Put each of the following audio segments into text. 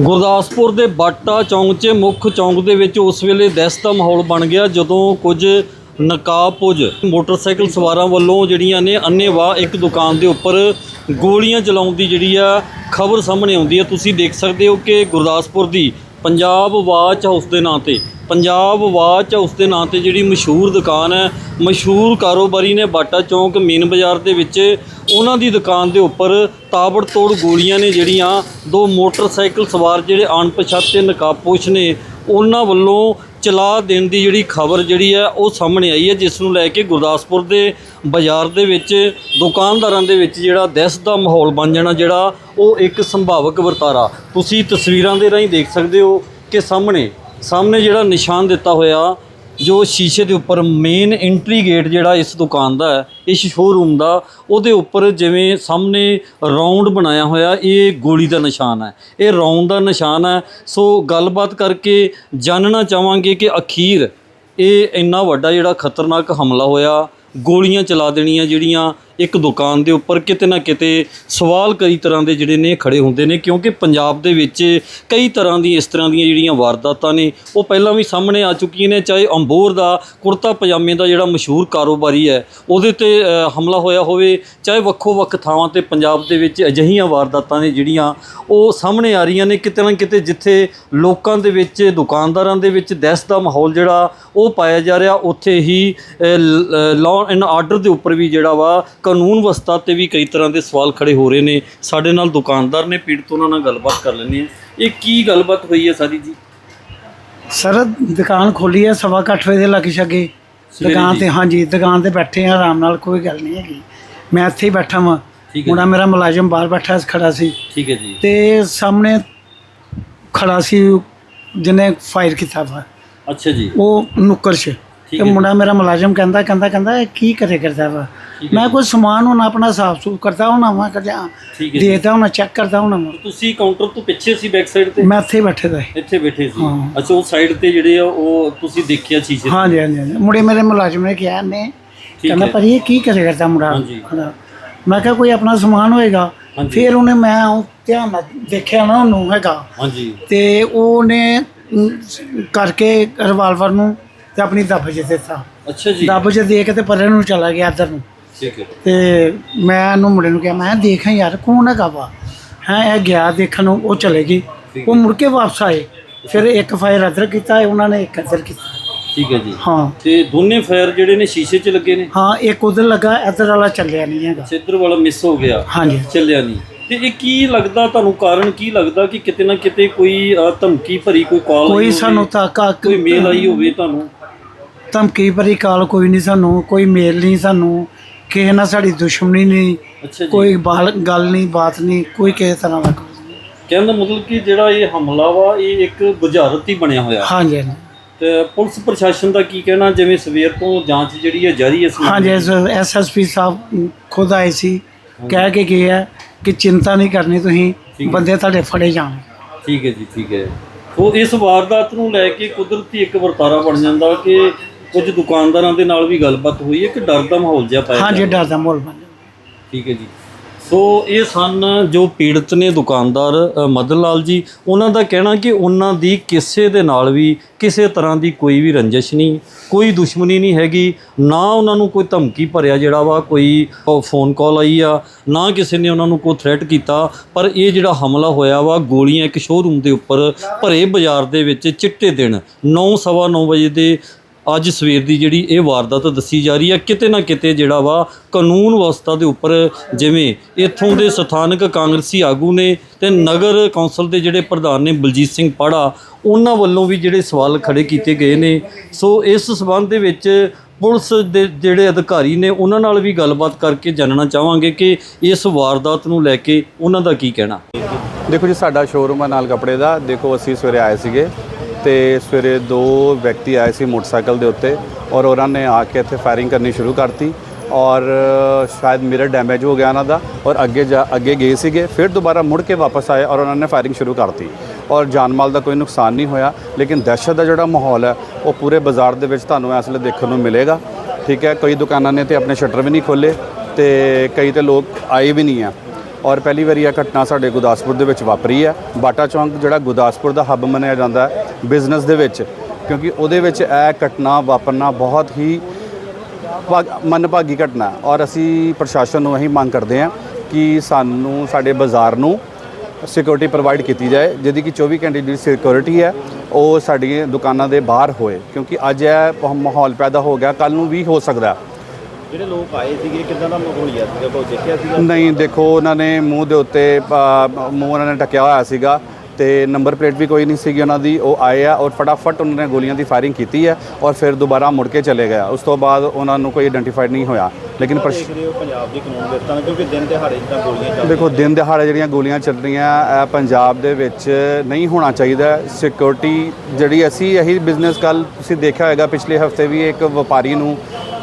ਗੁਰਦਾਸਪੁਰ ਦੇ ਬਾਟਾ ਚੌਂਕ 'ਚ ਮੁੱਖ ਚੌਂਕ ਦੇ ਵਿੱਚ ਉਸ ਵੇਲੇ ਦਹਿਸ਼ਤ ਦਾ ਮਾਹੌਲ ਬਣ ਗਿਆ ਜਦੋਂ ਕੁਝ ਨਕਾਬਪੁਜ ਮੋਟਰਸਾਈਕਲ ਸਵਾਰਾਂ ਵੱਲੋਂ ਜਿਹੜੀਆਂ ਨੇ ਅੰਨੇਵਾਹ ਇੱਕ ਦੁਕਾਨ ਦੇ ਉੱਪਰ ਗੋਲੀਆਂ ਚਲਾਉਣ ਦੀ ਜਿਹੜੀ ਆ ਖਬਰ ਸਾਹਮਣੇ ਆਉਂਦੀ ਹੈ। ਤੁਸੀਂ ਦੇਖ ਸਕਦੇ ਹੋ ਕਿ ਗੁਰਦਾਸਪੁਰ ਦੀ ਪੰਜਾਬ ਵਾਚ ਹਾਊਸ ਦੇ ਨਾਂ ਤੇ। ਪੰਜਾਬ ਵਾਚ ਹਾਊਸ ਦੇ ਨਾਂ ਤੇ ਜਿਹੜੀ ਮਸ਼ਹੂਰ ਦੁਕਾਨ ਹੈ, ਮਸ਼ਹੂਰ ਕਾਰੋਬਾਰੀ ਨੇ ਬਾਟਾ ਚੌਂਕ ਮੇਨ ਬਾਜ਼ਾਰ ਦੇ ਵਿੱਚ ਉਹਨਾਂ ਦੀ ਦੁਕਾਨ ਦੇ ਉੱਪਰ ਤਾਬੜਤੋੜ ਗੋਲੀਆਂ ਨੇ ਜਿਹੜੀਆਂ ਦੋ ਮੋਟਰਸਾਈਕਲ ਸਵਾਰ ਜਿਹੜੇ ਅਣਪਛਾਤੇ ਨਕਾਬਪੋਸ਼ ਨੇ, ਉਹਨਾਂ ਵੱਲੋਂ ਚਲਾ ਦੇਣ ਦੀ ਜਿਹੜੀ ਖਬਰ ਜਿਹੜੀ ਹੈ ਉਹ ਸਾਹਮਣੇ ਆਈ ਹੈ, ਜਿਸ ਨੂੰ ਲੈ ਕੇ ਗੁਰਦਾਸਪੁਰ ਦੇ ਬਾਜ਼ਾਰ ਦੇ ਵਿੱਚ, ਦੁਕਾਨਦਾਰਾਂ ਦੇ ਵਿੱਚ ਜਿਹੜਾ ਦਹਿਸ਼ਤ ਦਾ ਮਾਹੌਲ ਬਣ ਜਾਣਾ ਜਿਹੜਾ, ਉਹ ਇੱਕ ਸੰਭਾਵਕ ਵਰਤਾਰਾ। ਤੁਸੀਂ ਤਸਵੀਰਾਂ ਦੇ ਰਾਹੀਂ ਦੇਖ ਸਕਦੇ ਹੋ ਕਿ ਸਾਹਮਣੇ ਸਾਹਮਣੇ ਜਿਹੜਾ ਨਿਸ਼ਾਨ ਦਿੱਤਾ ਹੋਇਆ ਜੋ ਸ਼ੀਸ਼ੇ ਦੇ ਉੱਪਰ ਮੇਨ ਐਂਟਰੀ ਗੇਟ ਜਿਹੜਾ ਇਸ ਦੁਕਾਨ ਦਾ ਹੈ, ਇਸ ਸ਼ੋਰੂਮ ਦਾ, ਉਹਦੇ ਉੱਪਰ ਜਿਵੇਂ ਸਾਹਮਣੇ ਰਾਉਂਡ ਬਣਾਇਆ ਹੋਇਆ, ਇਹ ਗੋਲੀ ਦਾ ਨਿਸ਼ਾਨ ਹੈ। ਇਹ ਰਾਉਂਡ ਦਾ ਨਿਸ਼ਾਨ ਹੈ। ਸੋ ਗੱਲਬਾਤ ਕਰਕੇ ਜਾਣਨਾ ਚਾਹਾਂਗੇ ਕਿ ਅਖੀਰ ਇਹ ਇੰਨਾ ਵੱਡਾ ਜਿਹੜਾ ਖਤਰਨਾਕ ਹਮਲਾ ਹੋਇਆ, ਗੋਲੀਆਂ ਚਲਾ ਦੇਣੀਆਂ ਜਿਹੜੀਆਂ ਇੱਕ ਦੁਕਾਨ ਦੇ ਉੱਪਰ ਕਿਤੇ ਨਾ ਕਿਤੇ ਸਵਾਲ ਕਈ ਤਰ੍ਹਾਂ ਦੇ ਜਿਹੜੇ ਨੇ ਖੜੇ ਹੁੰਦੇ ਨੇ, ਕਿਉਂਕਿ ਪੰਜਾਬ ਦੇ ਵਿੱਚ ਕਈ ਤਰ੍ਹਾਂ ਦੀ ਇਸ ਤਰ੍ਹਾਂ ਦੀਆਂ ਜਿਹੜੀਆਂ ਵਾਰਦਾਤਾਂ ਨੇ, ਉਹ ਪਹਿਲਾਂ ਵੀ ਸਾਹਮਣੇ ਆ ਚੁੱਕੀਆਂ ਨੇ, ਚਾਹੇ ਅੰਬੋਰ ਦਾ ਕੁੜਤਾ ਪਜਾਮੇ ਦਾ ਜਿਹੜਾ ਮਸ਼ਹੂਰ ਕਾਰੋਬਾਰੀ ਹੈ, ਉਹਦੇ ਤੇ ਹਮਲਾ ਹੋਇਆ ਹੋਵੇ, ਚਾਹੇ ਵੱਖੋ ਵੱਖ ਥਾਵਾਂ ਤੇ ਪੰਜਾਬ ਦੇ ਵਿੱਚ ਅਜਿਹੀਆਂ ਵਾਰਦਾਤਾਂ ਨੇ ਜਿਹੜੀਆਂ, ਉਹ ਸਾਹਮਣੇ ਆ ਰਹੀਆਂ ਨੇ ਕਿਤੇ ਨਾ ਕਿਤੇ, ਜਿੱਥੇ ਲੋਕਾਂ ਦੇ ਵਿੱਚ, ਦੁਕਾਨਦਾਰਾਂ ਦੇ ਵਿੱਚ ਦਹਿਸ਼ਤ ਦਾ ਮਾਹੌਲ ਜਿਹੜਾ, ਉਹ ਪਾਇਆ ਜਾ ਰਿਹਾ, ਉੱਥੇ ਹੀ ਲਾਅ ਐਂਡ ਆਰਡਰ ਦੇ ਉੱਪਰ ਵੀ ਜਿਹੜਾ ਵਾ ਕਾਨੂੰਨ ਵਿਵਸਥਾ ਤੇ ਵੀ ਕਈ ਤਰ੍ਹਾਂ ਦੇ ਸਵਾਲ ਖੜੇ ਹੋ ਰਹੇ ਨੇ। ਸਾਡੇ ਨਾਲ ਦੁਕਾਨਦਾਰ ਨੇ ਪੀੜਤ ਉਹਨਾਂ ਨਾਲ ਗੱਲਬਾਤ ਕਰ ਲੈਂਦੇ ਆ ਇਹ ਕੀ ਗੱਲਬਾਤ ਹੋਈ ਹੈ ਸਾਰੀ ਜੀ? ਸਰ ਦੁਕਾਨ ਖੋਲੀ ਹੈ ਸਵਾ ਕੁ ਅੱਠ ਵਜੇ ਦੇ ਲਾਗੇ ਛਾਗੇ। ਦੁਕਾਨ। ਤੇ ਹਾਂਜੀ ਦੁਕਾਨ ਤੇ ਬੈਠੇ ਆ ਆਰਾਮ ਨਾਲ ਕੋਈ ਗੱਲ ਨਹੀਂ ਹੈਗੀ। ਮੈਂ ਇੱਥੇ ਹੀ ਬੈਠਾ ਵਾਂ। ਹੈ ਮੁੰਡਾ ਮੇਰਾ ਮੁਲਾਜ਼ਮ ਬਾਹਰ ਬੈਠਾ ਸੀ, ਖੜਾ ਸੀ। ਠੀਕ ਹੈ ਜੀ। ਤੇ ਸਾਹਮਣੇ ਖੜਾ ਸੀ ਜਿਹਨੇ ਫਾਇਰ ਕੀਤਾ ਵਾ। ਅੱਛਾ ਜੀ। ਉਹ ਨੁੱਕਰ 'ਚ। ਤੇ ਹੈ ਮੁੰਡਾ ਮੇਰਾ ਮੁਲਾਜ਼ਮ ਕਹਿੰਦਾ ਕਹਿੰਦਾ ਕਹਿੰਦਾ ਕੀ ਕਰੇ ਕਰਦਾ ਵਾ? ਮੈਂ ਕੋਈ ਸਮਾਨ ਹੁਣ ਆਪਣਾ ਸਾਫ਼ ਸੂਫ ਕਰਦਾ ਹੋਣਾ ਵਾ ਕਰਿਆ ਠੀਕ ਹੈ ਜੀ। ਦੇਤਾ ਹੋਣਾ ਚੈੱਕ ਕਰਦਾ ਹੋਣਾ ਵਾ ਤੁਸੀਂ ਕਾਊਂਟਰ ਤੋਂ ਪਿੱਛੇ ਸੀ ਬੈਕ ਸਾਈਡ ਤੇ ਮੈਂ ਇੱਥੇ ਬੈਠੇ ਦਾ। ਇੱਥੇ ਬੈਠੇ ਸੀ ਹਾਂ। ਅੱਛਾ ਉਹ ਸਾਈਡ ਤੇ ਜਿਹੜੇ ਆ ਉਹ ਤੁਸੀਂ ਦੇਖਿਆ ਸ਼ੀਸ਼ੇ ਤੇ? ਹਾਂਜੀ ਹਾਂਜੀ ਹਾਂਜੀ। ਮੁੰਡੇ ਮੇਰੇ ਮੁਲਾਜ਼ਮ ਨੇ ਕਿਹਾ ਨੇ ਠੀਕ ਕਹਿੰਦਾ ਹੈ। ਪਰ ਇਹ ਕੀ ਕਰੇ ਕਰਦਾ ਮੁੰਡਾ ਹਾਂਜੀ। ਮੈਂ ਕਿਹਾ ਕੋਈ ਆਪਣਾ ਸਮਾਨ ਹੋਏਗਾ ਹਾਂਜੀ। ਫਿਰ ਉਹਨੇ ਮੈਂ ਉਹ ਧਿਆਨ ਨਾਲ ਦੇਖਿਆ ਨਾ ਉਹਨੂੰ ਹੈਗਾ ਹਾਂਜੀ ਤੇ ਉਹਨੇ ਅਮ, ਕਰਕੇ ਰਿਵਾਲਵਰ ਨੂੰ ਤੇ ਆਪਣੀ ਦੱਬ 'ਚ ਦਿੱਤਾ ਅੱਛਾ ਜੀ ਦੱਬ 'ਚ ਦੇ ਕੇ ਤੇ ਪਰੇ ਨੂੰ ਚਲਾ ਗਿਆ ਇੱਧਰ ਨੂੰ ਠੀਕ ਹੈ ਤੇ ਮੈਂ ਉਹਨੂੰ ਮੁੰਡੇ ਨੂੰ ਕਿਹਾ ਮੈਂ ਕਿਹਾ ਦੇਖਾਂ ਯਾਰ ਕੌਣ ਹੈਗਾ ਵਾ? ਹੈ ਇਹ ਗਿਆ ਦੇਖਣ ਨੂੰ ਉਹ ਚਲੇ ਗਈ। ਉਹ ਮੁੜ ਕੇ ਵਾਪਸ ਆਏ। ਫਿਰ ਇੱਕ ਫਾਇਰ ਇੱਧਰ ਕੀਤਾ ਉਹਨਾਂ ਨੇ ਇੱਕ ਇੱਧਰ ਕੀਤਾ। ਠੀਕ ਹੈ ਜੀ। ਹਾਂ। ਤੇ ਦੋਨੇ ਫਾਇਰ ਜਿਹੜੇ ਨੇ ਸ਼ੀਸ਼ੇ 'ਚ ਲੱਗੇ ਨੇ? ਹਾਂ ਇੱਕ ਉਧਰ ਲੱਗਾ ਇੱਧਰ ਵਾਲਾ ਚੱਲਿਆ ਨਹੀਂ ਹੈਗਾ। ਇੱਧਰ ਵਾਲਾ ਮਿਸ ਹੋ ਗਿਆ। ਹਾਂਜੀ। ਚੱਲਿਆ ਨਹੀਂ। ਤੇ ਇਹ ਕੀ ਲੱਗਦਾ ਤੁਹਾਨੂੰ? ਕਾਰਨ ਕੀ ਲੱਗਦਾ ਕਿ ਕਿਤੇ ਨਾ ਕਿਤੇ ਕੋਈ ਅ, ਧਮਕੀ ਭਰੀ ਕੋਈ ਕਾਲ ਕੋਈ ਸਾਨੂੰ ਤਾਂ ਕਾ ਕੋਈ ਮੇਲ ਆਈ ਹੋਵੇ ਤੁਹਾਨੂੰ? ਧਮਕੀ ਭਰੀ ਕਾਲ ਕੋਈ ਨਹੀਂ ਸਾਨੂੰ ਕੋਈ ਮੇਲ ਨਹੀਂ ਸਾਨੂੰ। ਕਿਸੇ ਨਾਲ ਸਾਡੀ ਦੁਸ਼ਮਣੀ ਨਹੀਂ ਅੱਛਾ ਜੀ। ਕੋਈ ਬਾਲ- ਗੱਲ ਨਹੀਂ ਬਾਤ ਨਹੀਂ ਕੋਈ ਕਿਸੇ ਤਰ੍ਹਾਂ ਦਾ ਨਹੀਂ। ਦਾ ਮਤਲਬ ਕਿ ਜਿਹੜਾ ਇਹ ਹਮਲਾ ਵਾ ਇਹ ਇੱਕ ਬੁਝਾਰਤ ਹੀ ਬਣਿਆ ਹੋਇਆ। ਹਾਂਜੀ ਹਾਂਜੀ। ਤੇ ਪੁਲਿਸ ਪ੍ਰਸ਼ਾਸਨ ਦਾ ਕੀ ਕਹਿਣਾ ਜਿਵੇਂ ਸਵੇਰ ਤੋਂ ਜਾਂਚ ਜਿਹੜੀ ਹੈ ਜਾਰੀ ਹੈ ਇਸ ਮਾਮਲੇ ਹਾਂਜੀ ਐਸਐਸਪੀ ਸਾਹਿਬ ਖੁਦ ਆਏ ਸੀ ਕਹਿ ਕੇ ਗਏ ਆ ਕਿ ਚਿੰਤਾ ਨਹੀਂ ਕਰਨੀ ਤੁਸੀਂ ਹੈ। ਬੰਦੇ ਤੁਹਾਡੇ ਫੜੇ ਜਾਣ। ਠੀਕ ਹੈ ਜੀ ਠੀਕ ਹੈ। ਸੋ ਇਸ ਵਾਰਦਾਤ ਨੂੰ ਲੈ ਕੇ ਕੁਦਰਤੀ ਇੱਕ ਵਰਤਾਰਾ ਬਣ ਜਾਂਦਾ ਕਿ ਕੁਝ ਦੁਕਾਨਦਾਰਾਂ ਦੇ ਨਾਲ ਵੀ ਗੱਲਬਾਤ ਹੋਈ ਹੈ ਕਿ ਡਰ ਦਾ ਮਾਹੌਲ ਜਿਹਾ ਪਾਇਆ ਹਾਂਜੀ। ਡਰ ਦਾ ਮਾਹੌਲ ਬਣ ਠੀਕ ਹੈ ਜੀ। ਸੋ ਇਹ ਸਨ ਜੋ ਪੀੜਤ ਨੇ ਦੁਕਾਨਦਾਰ ਮਦਨ ਲਾਲ ਜੀ। ਉਹਨਾਂ ਦਾ ਕਹਿਣਾ ਕਿ ਉਹਨਾਂ ਦੀ ਕਿਸੇ ਦੇ ਨਾਲ ਵੀ ਕਿਸੇ ਤਰ੍ਹਾਂ ਦੀ ਕੋਈ ਵੀ ਰੰਜਿਸ਼ ਨਹੀਂ ਕੋਈ ਦੁਸ਼ਮਣੀ ਨਹੀਂ ਹੈਗੀ। ਨਾ ਉਹਨਾਂ ਨੂੰ ਕੋਈ ਧਮਕੀ ਭਰਿਆ ਜਿਹੜਾ ਵਾ ਕੋਈ ਫੋਨ ਕਾਲ ਆਈ ਆ ਨਾ ਕਿਸੇ ਨੇ ਉਹਨਾਂ ਨੂੰ ਕੋਈ ਥ੍ਰੈਟ ਕੀਤਾ। ਪਰ ਇਹ ਜਿਹੜਾ ਹਮਲਾ ਹੋਇਆ ਵਾ ਗੋਲੀਆਂ ਇੱਕ ਸ਼ੋਰੂਮ ਦੇ ਉੱਪਰ ਭਰੇ ਬਾਜ਼ਾਰ ਦੇ ਵਿੱਚ ਚਿੱਟੇ ਦਿਨ 9:30 ਵਜੇ ਦੇ ਅੱਜ ਸਵੇਰ ਦੀ ਜਿਹੜੀ ਇਹ ਵਾਰਦਾਤ ਦੱਸੀ ਜਾ ਰਹੀ ਹੈ, ਕਿਤੇ ਨਾ ਕਿਤੇ ਜਿਹੜਾ ਵਾ ਕਾਨੂੰਨ ਵਿਵਸਥਾ ਦੇ ਉੱਪਰ ਜਿਵੇਂ ਇੱਥੋਂ ਦੇ ਸਥਾਨਕ ਕਾਂਗਰਸੀ ਆਗੂ ਨੇ ਤੇ ਨਗਰ ਕੌਂਸਲ ਦੇ ਜਿਹੜੇ ਪ੍ਰਧਾਨ ਨੇ ਬਲਜੀਤ ਸਿੰਘ ਪਾੜਾ, ਉਹਨਾਂ ਵੱਲੋਂ ਵੀ ਜਿਹੜੇ ਸਵਾਲ ਖੜੇ ਕੀਤੇ ਗਏ ਨੇ। ਸੋ ਇਸ ਸਬੰਧ ਦੇ ਵਿੱਚ ਪੁਲਿਸ ਦੇ ਜਿਹੜੇ ਅਧਿਕਾਰੀ ਨੇ, ਉਹਨਾਂ ਨਾਲ ਵੀ ਗੱਲਬਾਤ ਕਰਕੇ ਜਾਣਨਾ ਚਾਹਾਂਗੇ ਕਿ ਇਸ ਵਾਰਦਾਤ ਨੂੰ ਲੈ ਕੇ ਉਹਨਾਂ ਦਾ ਕੀ ਕਹਿਣਾ। ਦੇਖੋ ਜੀ, ਸਾਡਾ ਸ਼ੋਰੂਮ ਆ ਨਾਲ ਕੱਪੜੇ ਦਾ। ਦੇਖੋ, ਅਸੀਂ ਸਵੇਰੇ ਆਏ ਸੀਗੇ। ਤੇ ਸਵੇਰੇ ਦੋ ਵਿਅਕਤੀ ਆਏ ਸੀ ਮੋਟਰਸਾਈਕਲ ਦੇ ਉੱਤੇ ਔਰ ਉਹਨਾਂ ਨੇ ਆ ਕੇ ਇੱਥੇ ਫਾਇਰਿੰਗ ਕਰਨੀ ਸ਼ੁਰੂ ਕਰਤੀ ਔਰ ਸ਼ਾਇਦ ਮਿਰਰ ਡੈਮੇਜ ਹੋ ਗਿਆ ਉਹਨਾਂ ਦਾ ਔਰ ਅੱਗੇ ਜਾ, ਅੱਗੇ ਗਏ ਸੀਗੇ, ਫਿਰ ਦੁਬਾਰਾ ਮੁੜ ਕੇ ਵਾਪਸ ਆਏ ਔਰ ਉਹਨਾਂ ਨੇ ਫਾਇਰਿੰਗ ਸ਼ੁਰੂ ਕਰਤੀ ਔਰ ਜਾਨ ਮਾਲ ਦਾ ਕੋਈ ਨੁਕਸਾਨ ਨਹੀਂ ਹੋਇਆ, ਲੇਕਿਨ ਦਹਿਸ਼ਤ ਦਾ ਜਿਹੜਾ ਮਾਹੌਲ ਹੈ, ਉਹ ਪੂਰੇ ਬਾਜ਼ਾਰ ਦੇ ਵਿੱਚ ਤੁਹਾਨੂੰ ਇਸ ਵੇਲੇ ਦੇਖਣ ਨੂੰ ਮਿਲੇਗਾ। ਠੀਕ ਹੈ, ਕਈ ਦੁਕਾਨਾਂ ਨੇ ਤੇ ਆਪਣੇ ਸ਼ਟਰ ਵੀ ਨਹੀਂ ਖੋਲੇ ਤੇ ਕਈ ਤੇ ਲੋਕ ਆਏ ਵੀ ਨਹੀਂ ਆ। ਔਰ ਪਹਿਲੀ ਵਾਰੀ ਇਹ ਘਟਨਾ ਸਾਡੇ ਗੁਰਦਾਸਪੁਰ ਦੇ ਵਿੱਚ ਵਾਪਰੀ ਹੈ। ਬਾਟਾ ਚੌਂਕ ਜਿਹੜਾ ਗੁਰਦਾਸਪੁਰ ਦਾ ਹੱਬ ਮੰਨਿਆ ਜਾਂਦਾ ਹੈ ਬਿਜ਼ਨਸ ਦੇ ਵਿੱਚ। ਕਿਉਂਕਿ ਉਹਦੇ ਵਿੱਚ ਇਹ ਘਟਨਾ ਵਾਪਰਨਾ ਬਹੁਤ ਹੀ ਭਾਗ- ਮੰਦਭਾਗੀ ਘਟਨਾ ਔਰ ਅਸੀਂ ਪ੍ਰਸ਼ਾਸਨ ਨੂੰ ਇਹੀ ਮੰਗ ਕਰਦੇ ਹਾਂ ਕਿ ਸਾਨੂੰ ਸਾਡੇ ਬਾਜ਼ਾਰ ਨੂੰ ਸਿਕਿਉਰਿਟੀ ਪ੍ਰੋਵਾਈਡ ਕੀਤੀ ਜਾਏ, ਜਿਹਦੀ ਕਿ 24 ਘੰਟੇ ਦੀ ਸਿਕਿਉਰਿਟੀ ਹੈ, ਉਹ ਸਾਡੀਆਂ ਦੁਕਾਨਾਂ ਦੇ ਬਾਹਰ ਹੋਏ। ਕਿਉਂਕਿ ਅੱਜ ਇਹ ਮਾਹੌਲ ਪੈਦਾ ਹੋ ਗਿਆ। ਕੱਲ ਨੂੰ ਵੀ ਹੋ ਸਕਦਾ ਜਿਹੜੇ ਲੋਕ ਆਏ ਸੀਗੇ ਕਿੱਦਾਂ ਦਾ ਮਾਹੌਲ ਹੋਇਆ ਸੀਗਾ? ਕੋਈ ਦੇਖਿਆ ਸੀਗਾ? ਨਹੀਂ ਦੇਖੋ ਉਹਨਾਂ ਨੇ ਮੂੰਹ ਦੇ ਉੱਤੇ ਅ, ਮੂੰਹ ਉਹਨਾਂ ਨੇ ਢੱਕਿਆ ਹੋਇਆ ਸੀਗਾ ਤੇ ਨੰਬਰ ਪਲੇਟ ਵੀ ਕੋਈ ਨਹੀਂ ਸੀਗੀ ਉਹਨਾਂ ਦੀ। ਉਹ ਆਏ ਆ ਔਰ ਫਟਾਫਟ ਉਹਨਾਂ ਨੇ ਗੋਲੀਆਂ ਦੀ ਫਾਇਰਿੰਗ ਕੀਤੀ ਹੈ ਔਰ ਫਿਰ ਦੁਬਾਰਾ ਮੁੜ ਕੇ ਚਲੇ ਗਿਆ ਉਸ ਤੋਂ ਬਾਅਦ ਉਹਨਾਂ ਨੂੰ ਕੋਈ ਆਇਡੈਂਟੀਫਾਈਡ ਨਹੀਂ ਹੋਇਆ। ਲੇਕਿਨ ਪ੍ਰਸ਼ ਦੇਖ ਰਹੇ ਹੋ ਪੰਜਾਬ ਦੀ ਕਾਨੂੰਨ ਵਿਵਸਥਾ ਕਿਉਂਕਿ ਦਿਨ ਦਿਹਾੜੇ ਜਿੱਦਾਂ ਗੋਲੀਆਂ ਚੱਲ ਦੇਖੋ ਦਿਨ ਦਿਹਾੜੇ ਜਿਹੜੀਆਂ ਗੋਲੀਆਂ ਚੱਲ ਰਹੀਆਂ ਇਹ ਪੰਜਾਬ ਦੇ ਵਿੱਚ ਨਹੀਂ ਹੋਣਾ ਚਾਹੀਦਾ। ਸਿਕਿਉਰਿਟੀ ਜਿਹੜੀ ਅਸੀਂ ਇਹੀ ਬਿਜ਼ਨਸ ਕੱਲ ਤੁਸੀਂ ਦੇਖਿਆ ਹੋਵੇਗਾ ਪਿਛਲੇ ਹਫ਼ਤੇ ਵੀ ਇੱਕ ਵਪਾਰੀ ਨੂੰ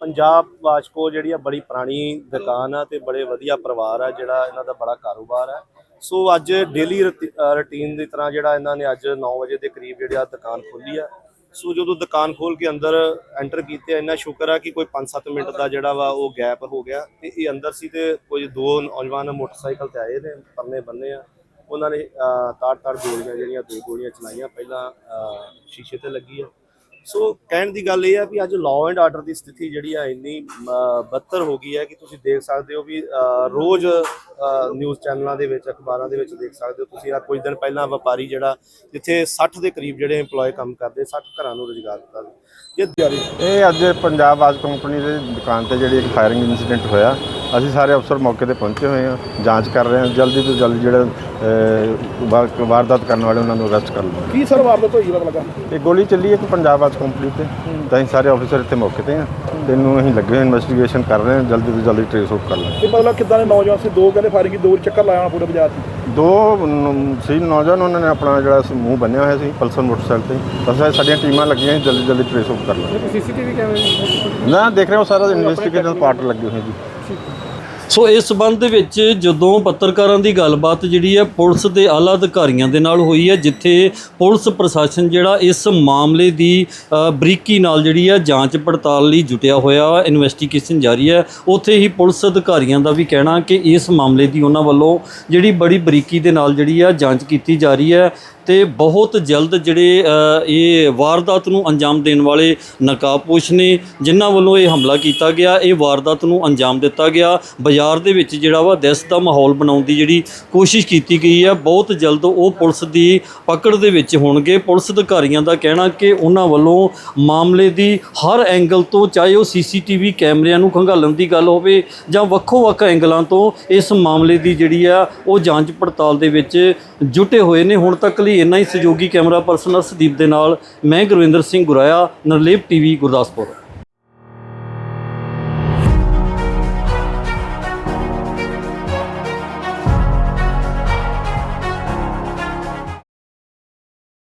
ਪੰਜਾਬ ਵਾਸ਼ਕੋ ਜਿਹੜੀ ਆ ਬੜੀ ਪੁਰਾਣੀ ਦੁਕਾਨ ਆ ਤੇ ਬੜੇ ਵਧੀਆ ਪਰਿਵਾਰ ਆ ਜਿਹੜਾ ਇਹਨਾਂ ਦਾ ਬੜਾ ਕਾਰੋਬਾਰ ਆ। ਸੋ ਅੱਜ ਡੇਲੀ ਰੁਟੀਨ ਦੀ ਤਰ੍ਹਾਂ ਜਿਹੜਾ ਇਹਨਾਂ ਨੇ ਅੱਜ 9 ਵਜੇ ਦੇ ਕਰੀਬ ਜਿਹੜੀ ਆ ਦੁਕਾਨ ਖੋਲੀ ਆ। ਸੋ ਜਦੋਂ ਦੁਕਾਨ ਖੋਲ ਕੇ ਅੰਦਰ ਐਂਟਰ ਕੀਤੇ, ਇੰਨਾ ਸ਼ੁਕਰ ਆ ਕਿ ਕੋਈ 5-7 ਮਿੰਟ ਦਾ ਜਿਹੜਾ ਵਾ ਉਹ ਗੈਪ ਹੋ ਗਿਆ ਤੇ ਇਹ ਅੰਦਰ ਸੀ ਤੇ ਕੋਈ ਦੋ ਨੌਜਵਾਨ ਮੋਟਰਸਾਈਕਲ ਤੇ ਆਏ ਨੇ, ਪਰਨੇ ਬੰਨੇ ਆ। ਉਹਨਾਂ ਨੇ ਤਾੜ ਤਾੜ ਗੋਲੀਆਂ ਜਿਹੜੀਆਂ ਦੋ ਗੋਲੀਆਂ ਚਲਾਈਆਂ। ਪਹਿਲਾਂ ਸ਼ੀਸ਼ੇ ਤੇ ਲੱਗੀ ਆ। ਸੋ ਕਹਿਣ ਦੀ ਗੱਲ ਇਹ ਆ ਵੀ ਅੱਜ ਲਾਅ ਐਂਡ ਆਰਡਰ ਦੀ ਸਥਿਤੀ ਜਿਹੜੀ ਆ ਇੰਨੀ ਬੱਤਰ ਹੋ ਗਈ ਹੈ ਕਿ ਤੁਸੀਂ ਦੇਖ ਸਕਦੇ ਹੋ ਵੀ ਰੋਜ਼ ਨਿਊਜ਼ ਚੈਨਲਾਂ ਦੇ ਵਿੱਚ ਅਖਬਾਰਾਂ ਦੇ ਵਿੱਚ ਦੇਖ ਸਕਦੇ ਹੋ ਤੁਸੀਂ। ਆ ਕੁਝ ਦਿਨ ਪਹਿਲਾਂ ਵਪਾਰੀ ਜਿਹੜਾ ਜਿੱਥੇ 60 ਦੇ ਕਰੀਬ ਜਿਹੜੇ EMPLOYE ਕੰਮ ਕਰਦੇ 60 ਘਰਾਂ ਨੂੰ ਰੁਜ਼ਗਾਰ ਦਿੱਤਾ। ਇਹ ਇਹ ਅੱਜ ਪੰਜਾਬ ਆਜ ਕੰਪਨੀ ਦੇ ਦੁਕਾਨ ਤੇ ਜਿਹੜੀ ਇੱਕ ਫਾਇਰਿੰਗ ਇਨਸੀਡੈਂਟ ਹੋਇਆ ਅਸੀਂ ਸਾਰੇ ਅਫਸਰ ਮੌਕੇ ਤੇ ਪਹੁੰਚੇ ਹੋਏ ਹਾਂ ਜਾਂਚ ਕਰ ਰਹੇ ਹਾਂ ਜਲਦੀ ਤੋਂ ਜਲਦੀ ਜਿਹੜੇ ਵਾਰਦਾਤ ਕਰਨ ਵਾਲੇ ਉਹਨਾਂ ਨੂੰ ਅਰੈਸਟ ਕਰ ਲਵਾਂਗੇ ਕੀ ਸਰ ਵਾਰਦਾਤ ਹੋਈ ਪਤਾ ਲੱਗਾ ਇਹ ਗੋਲੀ ਚੱਲੀ ਇੱਕ ਪੰਜਾਬ ਆਜ ਕੰਪਨੀ ਤੇ ਤਾਂ ਅਸੀਂ ਸਾਰੇ ਅਫਸਰ ਇੱਥੇ ਮੌਕੇ ਤੇ ਹਾਂ। ਤੇ ਇਹਨੂੰ ਅਸੀਂ ਲੱਗੇ ਇਨਵੈਸਟੀਗੇਸ਼ਨ ਕਰ ਰਹੇ ਹਾਂ। ਜਲਦੀ ਤੋਂ ਜਲਦੀ ਟ੍ਰੇਸ ਆਊਟ ਕਰ ਲਾਂਗੇ ਇਹ ਮਤਲਬ ਕਿੱਦਾਂ ਦੇ ਨੌਜਵਾਨ ਸੀ? ਦੋ ਕਹਿੰਦੇ ਫਾਇਰਿੰਗ ਦੋ ਚੱਕਰ ਲਾਇਆ ਹੋਣਾ ਪੂਰੇ ਬਾਜ਼ਾਰ 'ਚ ਦੋ ਨ- ਸੀ ਨੌਜਵਾਨ ਉਹਨਾਂ ਨੇ ਆਪਣਾ ਜਿਹੜਾ ਸੀ ਮੂੰਹ ਬੰਨਿਆ ਹੋਇਆ ਸੀ ਪਲਸਰ ਮੋਟਰਸਾਈਕਲ ਤੇ। ਇਹ ਸਾਡੀਆਂ ਟੀਮਾਂ ਲੱਗੀਆਂ ਸੀ, ਜਲਦੀ ਜਲਦੀ ਟ੍ਰੇਸ ਆਊਟ ਕਰ ਲਾਂਗੇ ਸੀਸੀਟੀਵੀ ਕੈਮਰੇ ਨਾ? ਦੇਖ ਰਹੇ ਹੋ ਸਾਰਾ ਇਨਵੈਸਟੀਗੇਸ਼ਨ ਪਾਰਟ ਲੱਗੇ ਹੋਏ ਜੀ। ਸੋ ਇਸ ਸਬੰਧ ਦੇ ਵਿੱਚ ਜਦੋਂ ਪੱਤਰਕਾਰਾਂ ਦੀ ਗੱਲਬਾਤ ਜਿਹੜੀ ਹੈ ਪੁਲਿਸ ਦੇ ਆਲਾ ਅਧਿਕਾਰੀਆਂ ਦੇ ਨਾਲ ਹੋਈ ਹੈ, ਜਿੱਥੇ ਪੁਲਿਸ ਪ੍ਰਸ਼ਾਸਨ ਜਿਹੜਾ ਇਸ ਮਾਮਲੇ ਦੀ ਬਰੀਕੀ ਨਾਲ ਜਿਹੜੀ ਹੈ ਜਾਂਚ ਪੜਤਾਲ ਲਈ ਜੁਟਿਆ ਹੋਇਆ ਇਨਵੈਸਟੀਗੇਸ਼ਨ ਜਾਰੀ ਹੈ। ਉੱਥੇ ਹੀ ਪੁਲਿਸ ਅਧਿਕਾਰੀਆਂ ਦਾ ਵੀ ਕਹਿਣਾ ਕਿ ਇਸ ਮਾਮਲੇ ਦੀ ਉਹਨਾਂ ਵੱਲੋਂ ਜਿਹੜੀ ਬੜੀ ਬਰੀਕੀ ਦੇ ਨਾਲ ਜਿਹੜੀ ਆ ਜਾਂਚ ਕੀਤੀ ਜਾ ਰਹੀ ਹੈ। ਤੇ ਬਹੁਤ ਜਲਦ ਜਿਹੜੇ ਇਹ ਵਾਰਦਾਤ ਨੂੰ ਅੰਜਾਮ ਦੇਣ ਵਾਲੇ ਨਕਾਬਪੋਸ਼ ਨੇ, ਜਿਨ੍ਹਾਂ ਵੱਲੋਂ ਇਹ ਹਮਲਾ ਕੀਤਾ ਗਿਆ, ਇਹ ਵਾਰਦਾਤ ਨੂੰ ਅੰਜਾਮ ਦਿੱਤਾ ਗਿਆ। ਬਾਜ਼ਾਰ ਦੇ ਵਿੱਚ ਜਿਹੜਾ ਵਾ ਦਹਿਸ਼ਤ ਦਾ ਮਾਹੌਲ ਬਣਾਉਣ ਦੀ ਜਿਹੜੀ ਕੋਸ਼ਿਸ਼ ਕੀਤੀ ਗਈ ਹੈ, ਬਹੁਤ ਜਲਦ ਉਹ ਪੁਲਿਸ ਦੀ ਪਕੜ ਦੇ ਵਿੱਚ ਹੋਣਗੇ। ਪੁਲਿਸ ਅਧਿਕਾਰੀਆਂ ਦਾ ਕਹਿਣਾ ਕਿ ਉਹਨਾਂ ਵੱਲੋਂ ਮਾਮਲੇ ਦੀ ਹਰ ਐਂਗਲ ਤੋਂ, ਚਾਹੇ ਉਹ ਸੀਸੀਟੀਵੀ ਕੈਮਰਿਆਂ ਨੂੰ ਖੰਗਾਲਣ ਦੀ ਗੱਲ ਹੋਵੇ ਜਾਂ ਵੱਖੋ-ਵੱਖ ਐਂਗਲਾਂ ਤੋਂ, ਇਸ ਮਾਮਲੇ ਦੀ ਜਿਹੜੀ ਆ, ਉਹ ਜਾਂਚ ਪੜਤਾਲ ਦੇ ਵਿੱਚ ਜੁਟੇ ਹੋਏ ਨੇ। ਹੁਣ ਤੱਕ ਲਈ ਲਈ ਇੰਨਾ ਹੀ ਸਹਿਯੋਗੀ ਕੈਮਰਾ ਪਰਸਨ ਅਰਸ਼ਦੀਪ ਦੇ ਨਾਲ। ਮੈਂ ਗੁਰਵਿੰਦਰ ਸਿੰਘ ਗੁਰਾਇਆ, ਨਰਲੇਪ ਟੀਵੀ, ਗੁਰਦਾਸਪੁਰ।